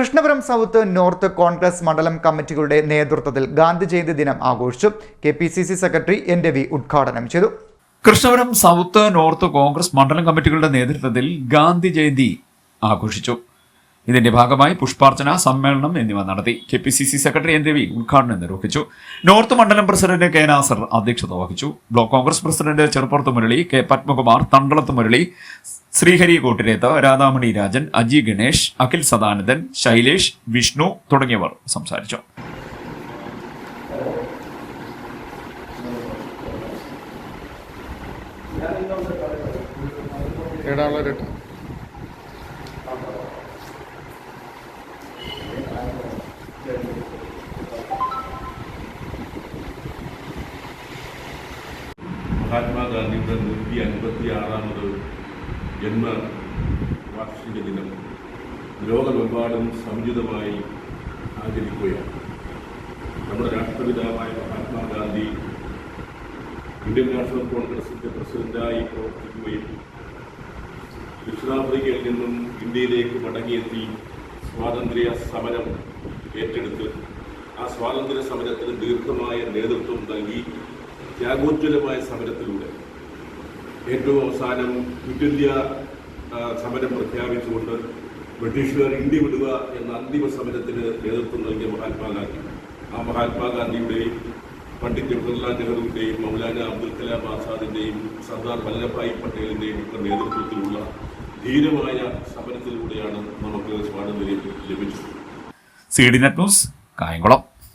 Krishnapuram south north Congress മണ്ഡലം കമ്മിറ്റികളുടെ നേതൃത്വത്തിൽ ഗാന്ധി ജയന്തി ദിനം ആഘോഷിച്ചു. K P C C secretary N Ravi ഉദ്ഘാടനം ചെയ്തു. കൃഷ്ണപുരം സൗത്ത് നോർത്ത് കോൺഗ്രസ് മണ്ഡലം കമ്മിറ്റികളുടെ നേതൃത്വത്തിൽ ഗാന്ധി ജയന്തി ആഘോഷിച്ചു. ഇതിന്റെ ഭാഗമായി പുഷ്പാർച്ചന സമ്മേളനം എന്നിവ നടത്തി. K P C C secretary N Ravi ഉദ്ഘാടനം നിർവഹിച്ചു. നോർത്ത് മണ്ഡലം പ്രസിഡന്റ് കെ നാസർ അധ്യക്ഷത വഹിച്ചു. Block Congress president Cheruppurathu Murali K Padmakumar Thandalathu Murali Sreehari Kottirethu Radhamani Rajan Aji Ganesh Akhil Sadanandan Shailesh Vishnu തുടങ്ങിയവർ സംസാരിച്ചു. മഹാത്മാഗാന്ധിയുടെ നൂറ്റി അൻപത്തി ആറാമത് ജന്മ വാർഷിക ദിനം ലോകമെമ്പാടും സംയുതമായി ആചരിക്കുകയാണ്. നമ്മുടെ രാഷ്ട്രപിതാവായ മഹാത്മാഗാന്ധി ഇന്ത്യൻ നാഷണൽ കോൺഗ്രസിന്റെ പ്രസിഡന്റായി പ്രവർത്തിക്കുകയും ദക്ഷിണാഫ്രിക്കയിൽ നിന്നും ഇന്ത്യയിലേക്ക് മടങ്ങിയെത്തി സ്വാതന്ത്ര്യ സമരം ഏറ്റെടുത്ത് ആ സ്വാതന്ത്ര്യ സമരത്തിന് ദീർഘമായ നേതൃത്വം നൽകി. ത്യാഗോജ്വലമായ സമരത്തിലൂടെ. ഏറ്റവും അവസാനം ക്വിറ്റ് ഇന്ത്യ സമരം പ്രഖ്യാപിച്ചുകൊണ്ട് ബ്രിട്ടീഷുകാർ ഇന്ത്യ വിടുക എന്ന അന്തിമ സമരത്തിന് നേതൃത്വം നൽകിയ മഹാത്മാഗാന്ധി. ആ മഹാത്മാഗാന്ധിയുടെയും പണ്ഡിറ്റ് ജവഹർലാൽ നെഹ്റുവിന്റെയും മൗലാന അബ്ദുൽ കലാം ആസാദിന്റെയും സർദാർ വല്ലഭായ് പട്ടേലിന്റെയും ഒക്കെ നേതൃത്വത്തിലുള്ള ധീരമായ സമരത്തിലൂടെയാണ് നമുക്ക് സ്വാതന്ത്ര്യം ലഭിച്ചത്. C D net news Kayamkulam.